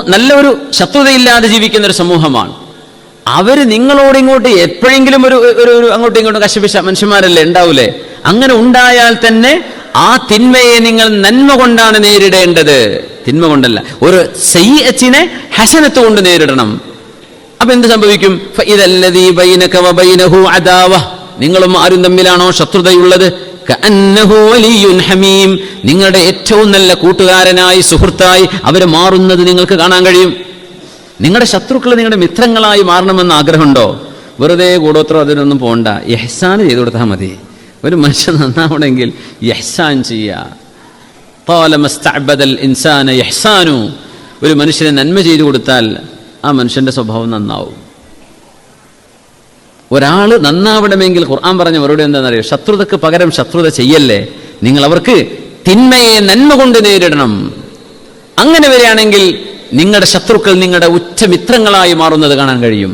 നല്ല ഒരു ശത്രുതയില്ലാതെ ജീവിക്കുന്ന ഒരു സമൂഹമാണ്. അവർ നിങ്ങളോട് ഇങ്ങോട്ട് എപ്പോഴെങ്കിലും ഒരു ഒരു അങ്ങോട്ടും ഇങ്ങോട്ടും കശപിശ മനുഷ്യന്മാരല്ലേ ഉണ്ടാവൂലേ? അങ്ങനെ ഉണ്ടായാൽ തന്നെ ആ തിന്മയെ നിങ്ങൾ നന്മ കൊണ്ടാണ് നേരിടേണ്ടത്. തിന്മ കൊണ്ടല്ല. ഒരു സയ്യച്ചിനെ ഹസനത്ത് കൊണ്ട് നേരിടണം. അപ്പൊ എന്ത് സംഭവിക്കും? ഇതല്ലതീ ബൈനഹു അദാവ നിങ്ങളും ആരും തമ്മിലാണോ ശത്രുതയുള്ളത്? ഹമീം. നിങ്ങളുടെ ഏറ്റവും നല്ല കൂട്ടുകാരനായി സുഹൃത്തായി അവർ മാറുന്നത് നിങ്ങൾക്ക് കാണാൻ കഴിയും. നിങ്ങളുടെ ശത്രുക്കൾ നിങ്ങളുടെ മിത്രങ്ങളായി മാറണമെന്ന് ആഗ്രഹമുണ്ടോ? വെറുതെ കൂടോത്രം അതിനൊന്നും പോകണ്ട യഹ്സാൻ ചെയ്തു കൊടുത്താൽ മതി. ഒരു മനുഷ്യൻ നന്നാവണമെങ്കിൽ യഹ്സാൻ ചെയ്യാൻ ഒരു മനുഷ്യനെ നന്മ ചെയ്തു കൊടുത്താൽ ആ മനുഷ്യന്റെ സ്വഭാവം നന്നാവും. ഒരാൾ നന്നാവണമെങ്കിൽ ഖുർആൻ പറഞ്ഞ മറുപടി എന്താണെന്നറിയോ? ശത്രുതക്ക് പകരം ശത്രുത ചെയ്യല്ലേ? നിങ്ങൾ അവർക്ക് തിന്മയെ നന്മ കൊണ്ട് നേരിടണം. അങ്ങനെ വരികയാണെങ്കിൽ നിങ്ങളുടെ ശത്രുക്കൾ നിങ്ങളുടെ ഉറ്റ മിത്രങ്ങളായി മാറുന്നത് കാണാൻ കഴിയും.